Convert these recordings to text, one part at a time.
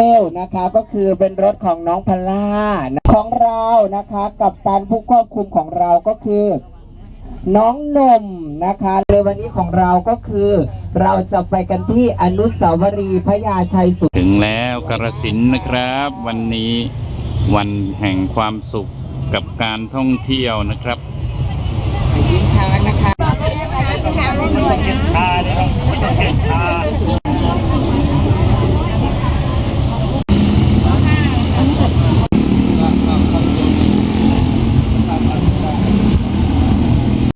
เอลนะคะก็คือเป็นรถของน้องพลล่าของเรานะคะกับตันผู้ควบคุมของเราก็คือ น้องนมนะคะเลยวันนี้ของเราก็คือ เราจะไปกันที่อนุสาวรีย์พระยาชัยสุถึงแล้วกระสินธุ์นะครับ วันนี้วันแห่งความสุขกับการท่องเที่ยวนะครับยิ้มค้างนะคะ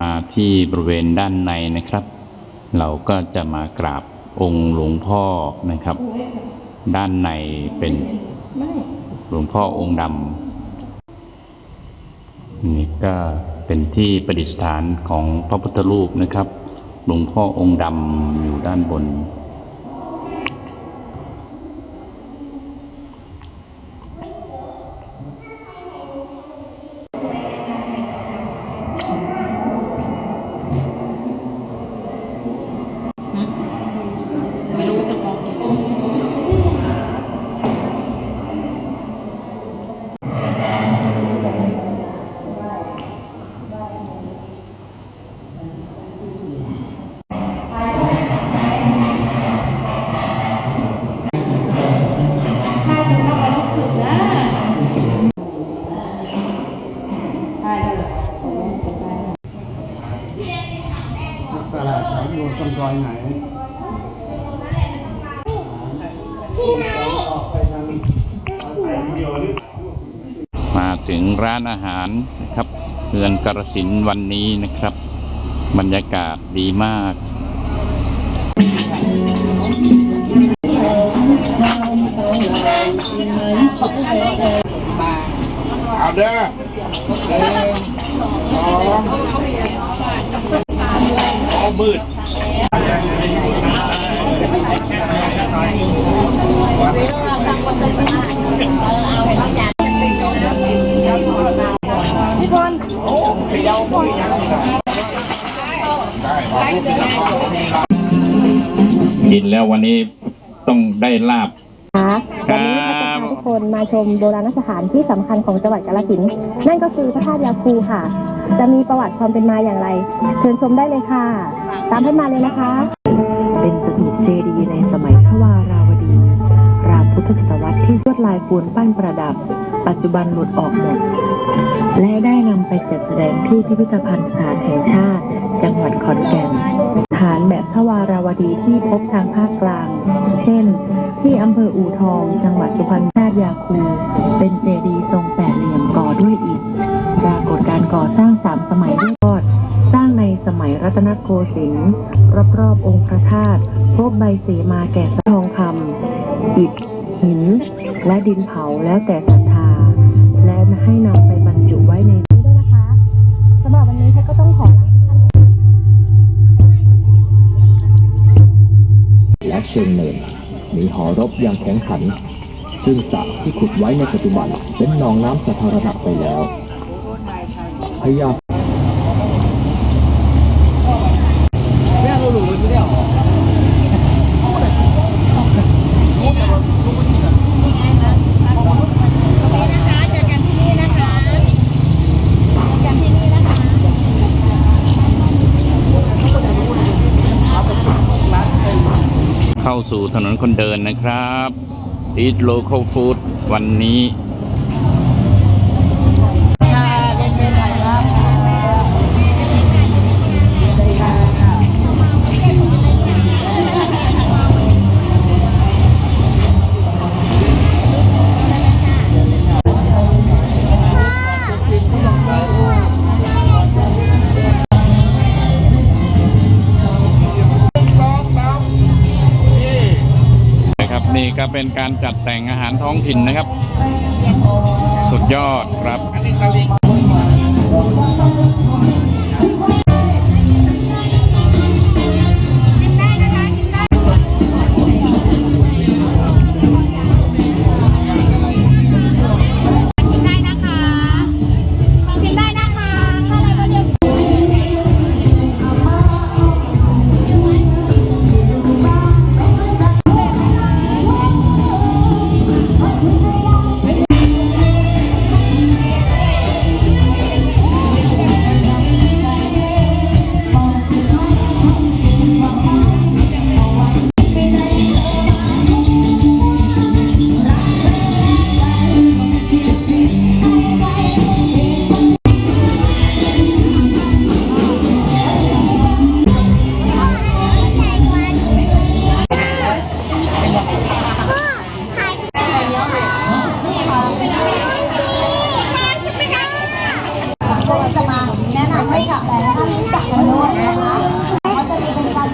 มา ที่บริเวณด้านในนะครับ เราก็จะมากราบองค์หลวงพ่อนะครับ ด้านในเป็นหลวงพ่อองค์ดำนี่ก็เป็นที่ประดิษฐานของพระพุทธรูปนะครับ หลวงพ่อองค์ดำอยู่ด้านบน มาถึงร้านอาหารนะครับเมืองกระสินธุ์วันนี้นะครับ บรรยากาศดีมากเอาเด้อหนึ่งสองเอามืด กินแล้ววันนี้ต้องได้ลาบค่ะครัวันบนี้เราจะพาทุกคนมาชมโบราณสถานที่สำคัญของจังหวัดกาฬสินธุ์นั่นก็คือพระธาตุยาคูค่ะ จะมีประวัติความเป็นมาอย่างไร เชิญชมได้เลยค่ะ ตามท่านมาเลยนะคะ เป็นสถูปเจดีย์ในสมัย ที่ลวดลายปูนปั้นประดับ ปัจจุบันหลุดออกหมด และได้นำไปจัดแสดงที่พิพิธภัณฑ์สถานแห่งชาติ จังหวัดขอนแก่น ฐานแบบทวาราวดีที่พบทางภาคกลาง เช่น ที่อำเภออู่ทอง จังหวัดสุพรรณราชยาคู เป็นเจดีย์ทรงแปดเหลี่ยมก่อด้วยอิฐปรากฏการก่อสร้างสามสมัยด้วยยอด สร้างในสมัยรัตนโกสินทร์รอบๆองค์พระธาตุพบใบเสมาแก่ส เผาแล้วแต่ศรัทธา และให้นำไปบรรจุไว้ในนี้ด้วยนะคะสำหรับวันนี้แพทย์ก็ต้องขอลาทุกท่าน และเชิงเนินมีหอรบอย่างแข็งขัน ซึ่งสระที่ขุดไว้ในปัจจุบันเป็นหนองน้ำสาธารณะไปแล้วพญา เข้า สู่ถนนคนเดินนะครับ Eat Local Food วันนี้ ก็เป็นการจัดแต่งอาหารท้องถิ่นนะครับ สุดยอดครับ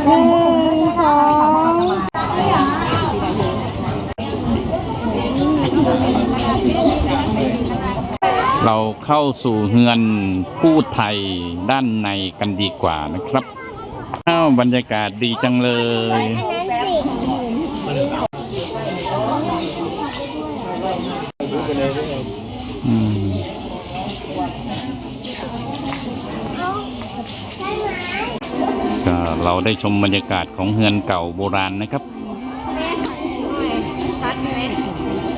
เป็นการแสดงเราเข้าสู่เฮือนพูดไทยด้านในกันดีกว่านะครับอ้าวบรรยากาศดีจังเลย เราได้ชมบรรยากาศของเฮือนเก่าโบราณนะครับ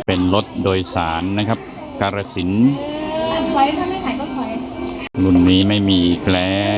เป็นรถโดยสารนะครับ การสินธุ์รุ่นนี้ไม่มีอีกแล้ว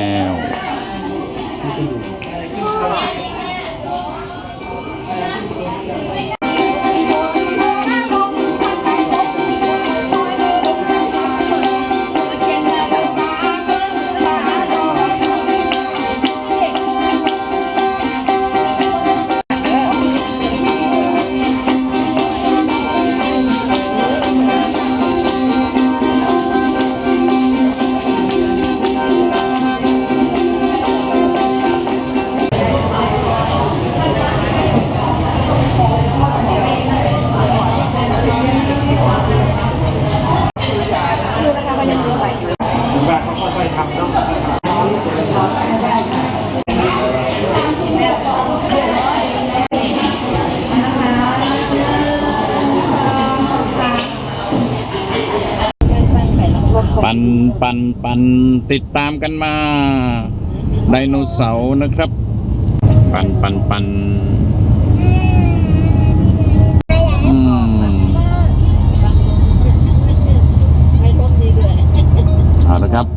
ามกันมา ไดโนเสาร์นะครับ ปันปันปันอืมเอาละครับ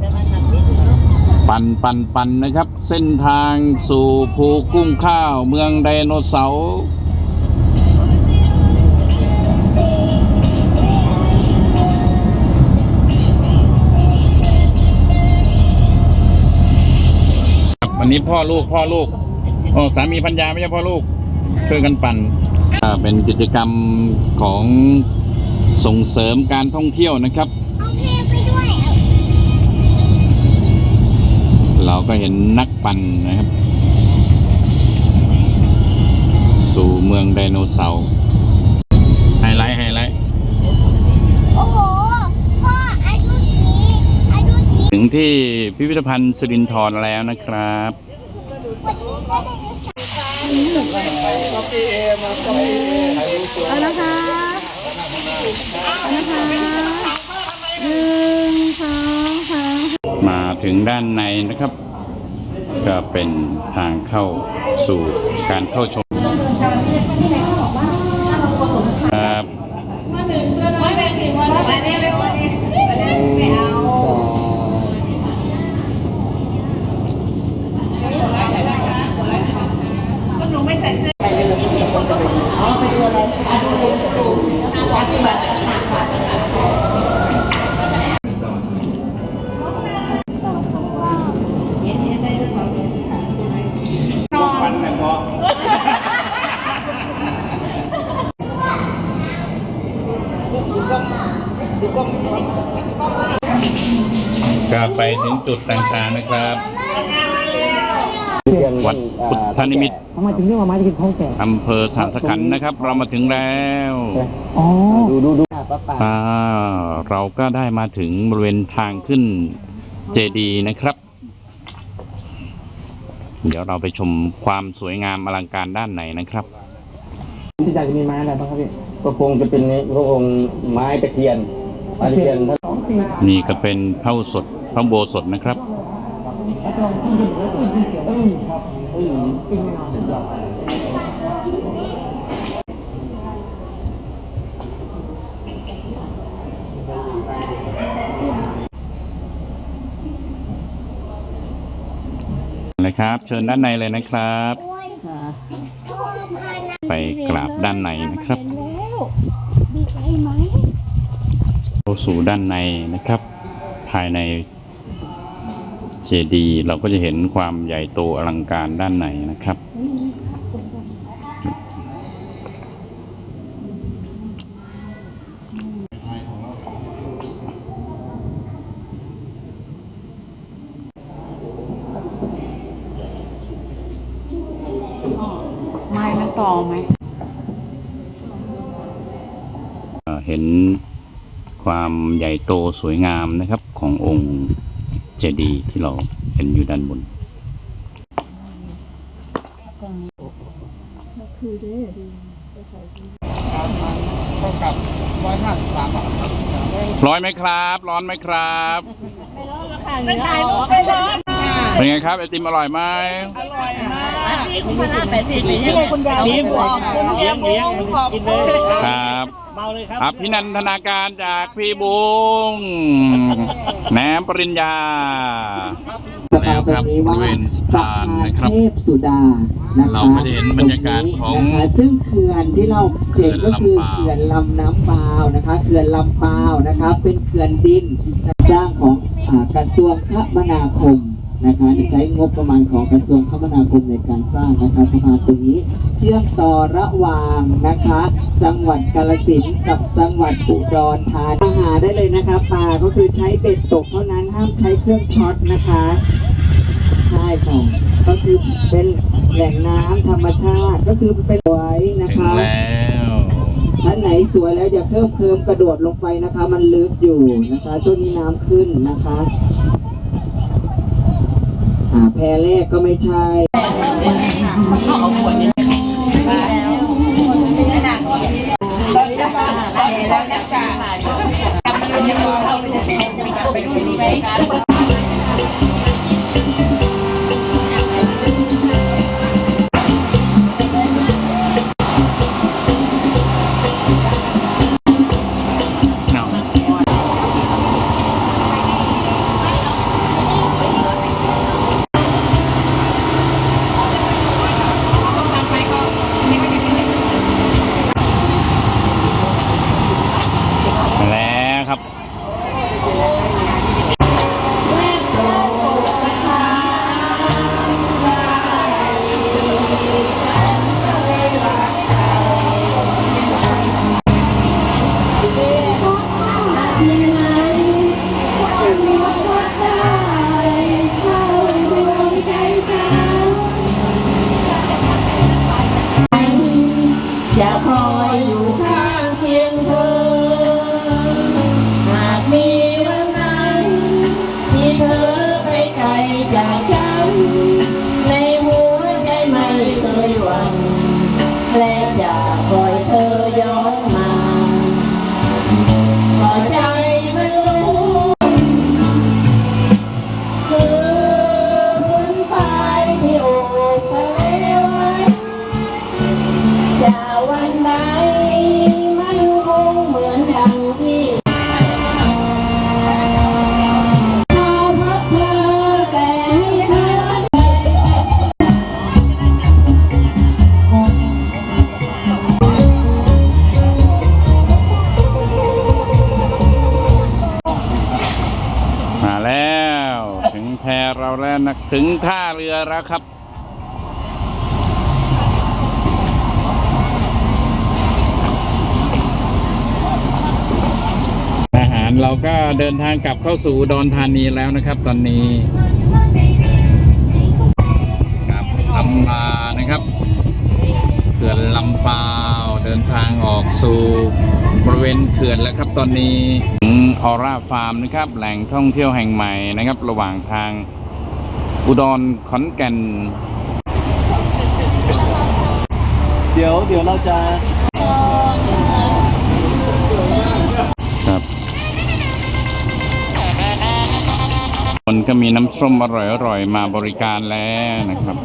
ปันปันปันนะครับ เส้นทางสู่ภูกุ้งข้าวเมืองไดโนเสาร์ วันนี้พ่อลูกพ่อลูกโอ้สามีพัญญาไม่ใช่พ่อลูกช่วยกันปั่นเป็นกิจกรรมของส่งเสริมการท่องเที่ยวนะครับ เราก็เห็นนักปั่นนะครับ สู่เมืองไดโนเสาร์ ถึงที่พิพิธภัณฑ์สิรินธรแล้วนะครับเอานะคะเอานะคะหนึ่งสองสามมาถึงด้านในนะครับ ก็เป็นทางเข้าสู่การเข้าชม จุดต่างๆนะครับวัดพุทธนิมิตรทำไมถึงเรียกว่าไม้ตะเคียนทองแก่อำเภอสามสขันธ์นะครับ เรามาถึงแล้วอ๋อดูดูดูป้าป่าอ่าเราก็ได้มาถึงบริเวณทางขึ้นเจดีย์นะครับ เดี๋ยวเราไปชมความสวยงามอลังการด้านในนะครับที่อยากจะมีไม้อะไรบ้างครับพี่ก็คงจะเป็นนี้ก็คงไม้ตะเคียนไม้ตะเคียนท่านนี่ก็เป็นพระอุสด พระอุโบสถนะครับเลยครับ เชิญด้านในเลยนะครับ ไปกราบด้านในนะครับดีใจไหมเข้าสู่ด้านในนะครับ ภายในเจ ดีย์เราก็จะเห็นความใหญ่โตอลังการด้านในนะครับ ไม้มันตอไหมเห็นความใหญ่โตสวยงามนะครับขององค์ จดีย์ที่เราเห็นอยู่ด้านบนต้องกลับร้อยห้าสิบสามบาทร้อนไหมครับ ร้อนไหมครับเป็นไงครับไอติมอร่อยไหมนี่บอกคุณเลี้ยงเลี้ยงกินเลยครับ เมาเลยครับอภินันทนาการจากพี่บุงแหนมปริญญาแล้วครับบริเวณสะพานนะครับเทพสุดานะคะเราก็จะเห็นบรรยากาศของนะคะซึ่งเขื่อนที่เราเห็นก็คือเขื่เขื่ออนนลำลำปาวน้ำปาวนะคะเขื่อนลำปาวนะคะเป็นเขื่อนดินจ้างของอ่ากระทรวงคมนาคม นะคะใช้งบประมาณของกระทรวงคมนาคมในการสร้างนะคะสะพานตรงนี้ เชื่อมต่อระหว่างนะคะ จังหวัดกาฬสินธุ์กับจังหวัดอุดรธานีมาหาได้เลยนะคะปลาก็คือใช้เบ็ดตกเท่านั้นห้ามใช้เครื่องช็อตนะคะ ใช่ค่ะก็คือเป็นแหล่งน้ำธรรมชาติก็คือเป็นไว้นะถึงคะ แล้วท่านไหนสวยแล้วอย่าเพิ่มเคิมกระโดดลงไปนะคะ มันลึกอยู่นะคะช่วงนี้น้ำขึ้นนะคะ อ่าแพรแรกก็ไม่ใช่เแล้วครับ อาหารเราก็เดินทางกลับเข้าสู่ดอนธานีแล้วนะครับ ตอนนี้กลับลำลานะครับเขื่อนลำปาวเดินทางออกสู่บริเวณเขื่อนแล้วครับตอนนี้ออร่าฟาร์มนะครับ แหล่งท่องเที่ยวแห่งใหม่นะครับ ระหว่างทาง อุดรขอนแก่น เดี๋ยวเดี๋ยวเราจะครับคนก็มีน้ำส้มอร่อยๆมาบริการแล้วนะครับ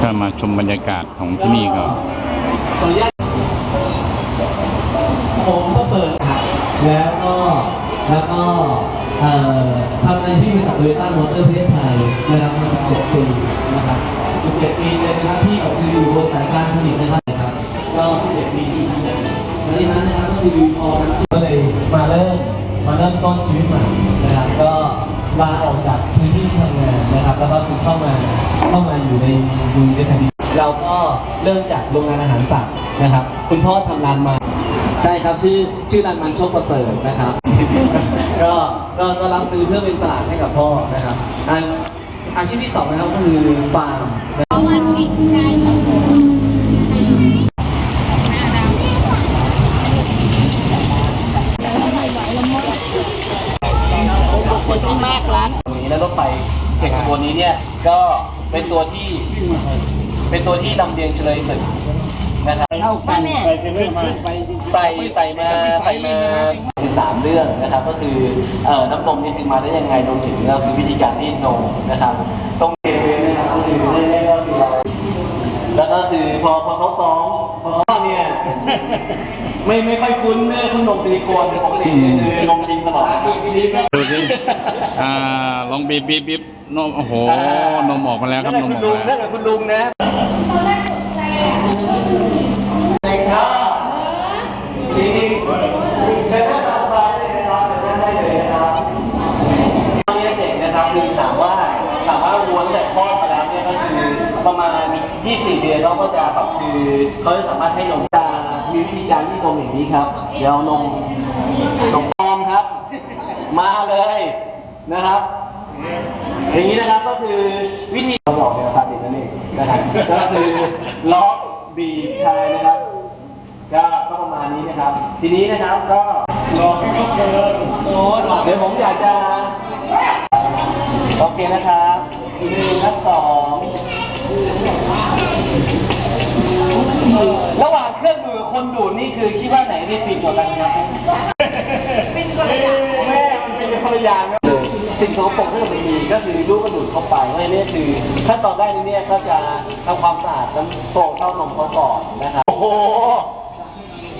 ถ้ามาชมบรรยากาศของที่นี่ก็ขออนุญาตผมก็เปิดครับแล้วก็แล้วก็เอ่อ ทำงานที่บริษัทโตโยต้ามอเตอร์ประเทศไทยนะครับมา17ปีนะครับ17ปีเลยนะครับที่ก็คืออยู่บนสายการผลิตนะครับครับ ก็ 17 ปีที่ทำงานแล้วทีนั้นนะครับก็คือพอนั้นก็เลยมาเริ่มมาเริ่มต้นชีวิตใหม่นะครับ ก็ลาออกจากพื้นที่ที่ทำงานนะครับ แล้วก็คือเข้ามาเข้ามาอยู่ในอยู่ในแผ่นดินเราก็เริ่มจากโรงงานอาหารสัตว์นะครับ คุณพ่อทำร้านมาใช่ครับชื่อชื่อร้านมันโชคประเสริฐนะครับ ก็ก็ก็รับซื้อเพื่อเป็นตลาดให้กับพ่อนะครับอันอาชีพที่สองนะครับก็คือฟาร์มนะครับวันปิดใจที่มากร้านตรงนี้แล้วไปเจ็ตัวนี้เนี่ยก็เป็นตัวที่เป็นตัวที่ลำเลียงเฉลยศึก นะครับเท่ากันใส่อยมาใส่ใส่มาใส่มาคือสามเรื่องนะครับ ก็คือเอ่อน้ำนมนี่ถึงมาได้ยังไงรวมถึงก็คือวิธีการรีดนมนะครับตรงเอเวนนะครับก็คือแรกๆก็คือเราแล้วก็คือพอพอเขาซ้อมพอเขาเนี่ยไม่ไม่ค่อยคุ้นไม่ค่อยคุ้นนมซิลิโคนปกติคือนมจริงตลอดดูสิอ่าลองบีบบีบบีบนมโอ้โหนมออกมาแล้วครับนมออกมาแล้วนแหละคุณลุงนะจริงๆเดินหน้าตามสบายเลยนะครับเดินหน้าได้เลยนะครับตอนนี้เด็กนะครับคือถามว่าถามว่าวัวตั้งแต่คลอดมาแล้วเนี่ยก็คือประมาณ 24 เดือนเขาก็จะแบบคือเขาจะสามารถให้นมจะมีวิธีการที่นมอย่างนี้ครับเดี๋ยวนมนมปลอมครับ มาเลยนะครับอย่างนี้นะครับก็คือวิธีเราบอกเนี่ยซาดินั่นเองนะครับก็คือล็อกบีบคลายนะครับก็ก็ประมาณนี้นะครับ ทีนี้นะครับก็รอให้เขาเชิญโอ้เดี๋ยวผมอยากจะโอเคนะครับหนึ่งครับสอง ระหว่างเครื่องมือคนดูดนี่คือคิดว่าไหนนี่ปิดกว่ากันครับปิดคนละอย่างแม่มันเป็นคนละอย่างนะสิ่งสกปรกที่มันมีก็คือลูกกระดูดเข้าไปเพราะฉะนั้นเนี่ยคือขั้นตอนแรกนี้เนี่ยก็จะทำความสะอาดน้ำโป่งเต้านมเขาก่อนนะครับโอ้โห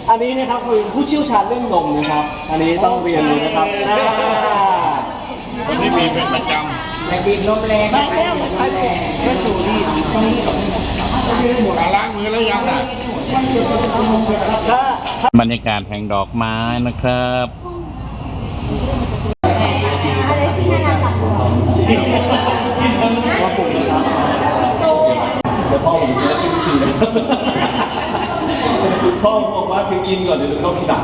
อันนี้นะครับคือผู้เชี่ยวชาญเรื่องนมนะครับ อันนี้ต้องเรียนเลยนะครับอ่านี่มีเป็นประจแต่บีบนมแรงไปแล้วไปแล้วก็สูนี่ตรงนี้ำการ ล้างมือแล้วยังนะบรรยากาศแห่งดอกไม้นะครับพ่อผมจะจริงๆนะพ่อผมบอกว่าถึงอินก่อนเดี๋ยวเข้าทีหลัง